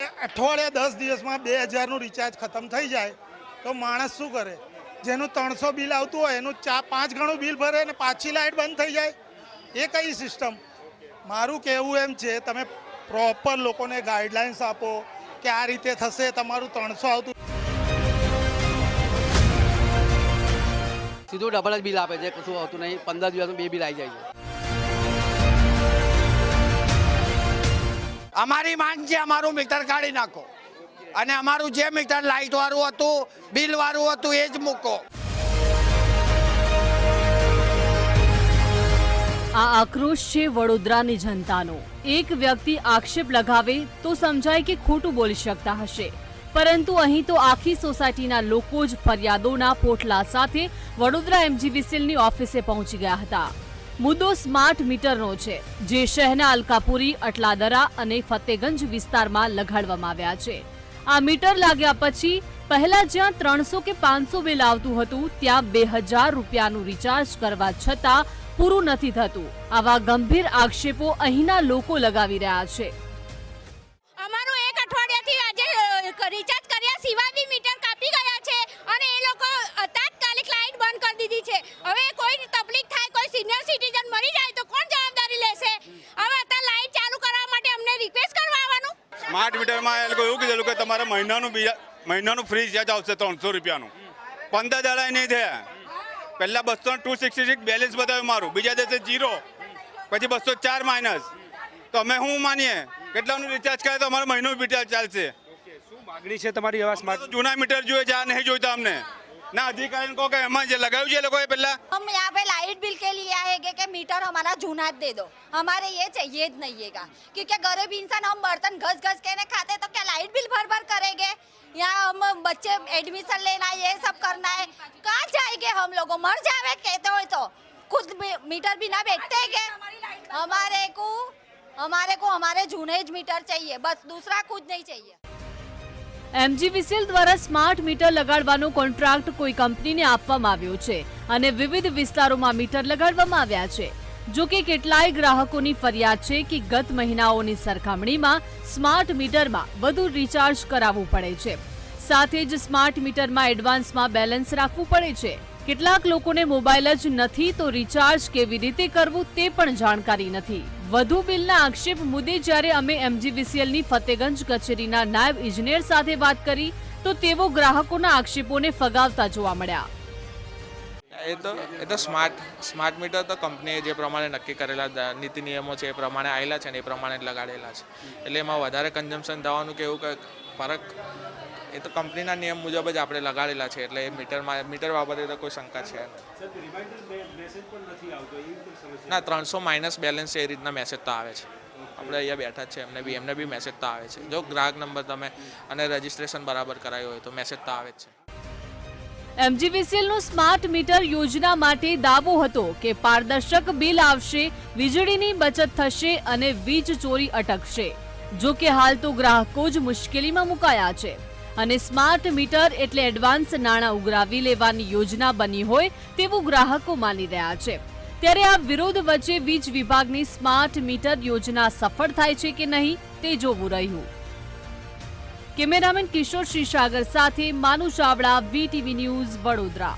અઠવાડિયા દસ દિવસમાં બે હજારનું રિચાર્જ ખતમ થઈ જાય, તો માણસ શું કરે? જેનું ત્રણસો બિલ આવતું હોય, એનું ચા પાંચ ગણું બિલ ભરે અને પાછી લાઇટ બંધ થઈ જાય. એ કઈ સિસ્ટમ મારું કહેવું એમ છે, તમે પ્રોપર લોકોને ગાઈડલાઇન્સ આપો કે આ રીતે થશે, તમારું ત્રણસો આવતું સીધું ડબલ જ બિલ આપે છે, કશું આવતું નહીં. પંદર દિવસનું બે બિલ આવી જાય છે. અમારી માંગ અમારું મીટર કાઢી નાખો. અને અમારું જે મીટર લાઇટવાળું હતું બિલ વાળું હતું, એ જ મૂકો. આ આક્રોશ છે વડોદરાની જનતાનો. એક વ્યક્તિ આક્ષેપ લગાવે તો સમજાય કે ખોટું બોલી શકતા હશે. પરંતુ અહીં તો આખી સોસાયટીના લોકો જ ફરિયાદોના પોટલા સાથે વડોદરા એમજીવીસીએલની ઓફિસે પહોંચી ગયા હતા. મુદ્દો સ્માર્ટ મીટરનો છે, જે શહેરના અલકાપુરી, અટલાદરા અને ફતેગંજ વિસ્તારમાં લગાડવામાં આવ્યા છે. આ મીટર લાગ્યા પછી પહેલા જ્યાં ત્રણસો કે પાંચસો બિલ આવતું હતું, ત્યાં બે હજાર રૂપિયાનું રિચાર્જ કરવા છતાં પૂરું નથી થતું. આવા ગંભીર આક્ષેપો અહીંના લોકો લગાવી રહ્યા છે અમારું એક અઠવાડિયાથી આજે અ, રિચાર્જ કર્યા સિવાય બી મીટર કાપી ગયા છે અને એ લોકો અ, તાત્કાલિક લાઈટ બંધ કરી દીધી છે હવે કોઈ તકલીફ થાય કોઈ સિનિયર સિટીઝન મરી જાય તો કોણ જવાબદારી લેશે હવે અત્યારે લાઈટ ચાલુ કરવા માટે અમને રિક્વેસ્ટ કરવા આવવાનું સ્માર્ટ મીટરમાં એ લોકો એવું કીધેલું કે તમારે મહિનાનું બીજા મહિનાનું ફ્રી ચાર્જ આવશે ત્રણસો રૂપિયાનું. પંદર દાડા નહીં થયા. પહેલાં બસો ટુ સિક્સટી સિક્સ બેલેન્સ બતાવ્યું મારું. બીજા દિવસે જીરો પછી બસો ચાર માઇનસ તો અમે શું માનીએ? કેટલાનું રિચાર્જ કરે તો અમારો મહિનો રિચાર્જ ચાલશે. શું માગણી છે તમારી એવા સ્માર્ટ જૂના મીટર જોઈએ છે આ નહીં જોઈતા અમને. ના અધિકારીને કહો કે એમાં જે લગાવ્યું છે એ લોકોએ પહેલાં हम यहाँ पे लाइट बिल के लिए आएंगे कि मीटर हमारा जूना दे दो हमारे ये चाहिए જ नहीं है क्योंकि गरीब इंसान हम बर्तन घस घस के नहीं खाते तो क्या लाइट बिल भर भर करेंगे यहाँ हम बच्चे एडमिशन लेना है ये सब करना है कहाँ जाएंगे हम लोग मर जावे कहते हो तो खुद भी- मीटर बिना बैठते हैं क्या हमारे को हमारे को हमारे जूने જ मीटर चाहिए बस दूसरा कुछ नहीं चाहिए એમજીવીસીએલ દ્વારા સ્માર્ટ મીટર લગાડવાનો કોન્ટ્રાક્ટ કોઈ કંપનીને આપવામાં આવ્યો છે અને વિવિધ વિસ્તારોમાં મીટર લગાડવામાં આવ્યા છે. જો કે કેટલાય ગ્રાહકોની ફરિયાદ છે કે ગત મહિનાઓની સરખામણીમાં સ્માર્ટ મીટરમાં વધુ રિચાર્જ કરાવવું પડે છે. સાથે જ સ્માર્ટ મીટરમાં એડવાન્સમાં બેલેન્સ રાખવું પડે છે. કેટલાક લોકોને મોબાઈલ જ નથી તો રિચાર્જ કેવી રીતે કરવું તે પણ જાણકારી નથી. વધુ બિલના આક્ષેપ મુદ્દે જ્યારે અમે એમજીવીસીએલની ફતેગંજ કચેરીના નાયબ ઇજનેર સાથે વાત કરી, તો તેઓ ગ્રાહકોના આક્ષેપોને ફગાવતા જોવા મળ્યા. એ તો એ તો સ્માર્ટ સ્માર્ટ મીટર તો કંપનીએ જે પ્રમાણે નક્કી કરેલા નીતિ નિયમો છે એ પ્રમાણે આવેલા છે ને એ પ્રમાણે જ લગાડેલા છે. એટલે એમાં વધારે કન્ઝમ્પશન થવાનું કે એવું કંઈક ફરક, એ તો કંપનીના નિયમ મુજબ જ આપણે લગાડેલા છે, એટલે મીટરમાં, મીટર બાબતે તો કોઈ શંકા છે. ના, ત્રણસો માઇનસ બેલેન્સ એ રીતના મેસેજ તો આવે છે. આપણે અહીંયા બેઠા જ છે, એમને બી એમને બી મેસેજ તો આવે છે. જો ગ્રાહક નંબર તમે અને રજિસ્ટ્રેશન બરાબર કરાયું હોય તો મેસેજ તો આવે જ છે. એમજીવીસીએલનું સ્માર્ટ મીટર યોજના માટે દાવો હતો કે પારદર્શક બિલ આવશે, વીજળીની બચત થશે અને વીજ ચોરી અટકશે. જો કે હાલ તો ગ્રાહકો જ મુશ્કેલીમાં મુકાયા છે. અને સ્માર્ટ મીટર એટલે એડવાન્સ નાણાં ઉઘરાવી લેવાની યોજના બની હોય તેવું ગ્રાહકો માની રહ્યા છે. ત્યારે આ વિરોધ વચ્ચે વીજ વિભાગની સ્માર્ટ મીટર યોજના સફળ થાય છે કે નહીં તે જોવું રહ્યું. કેમેરામેન કિશોર શ્રી સાગર સાથે માનુ ચાવડા, વીટીવી ન્યૂઝ વડોદરા.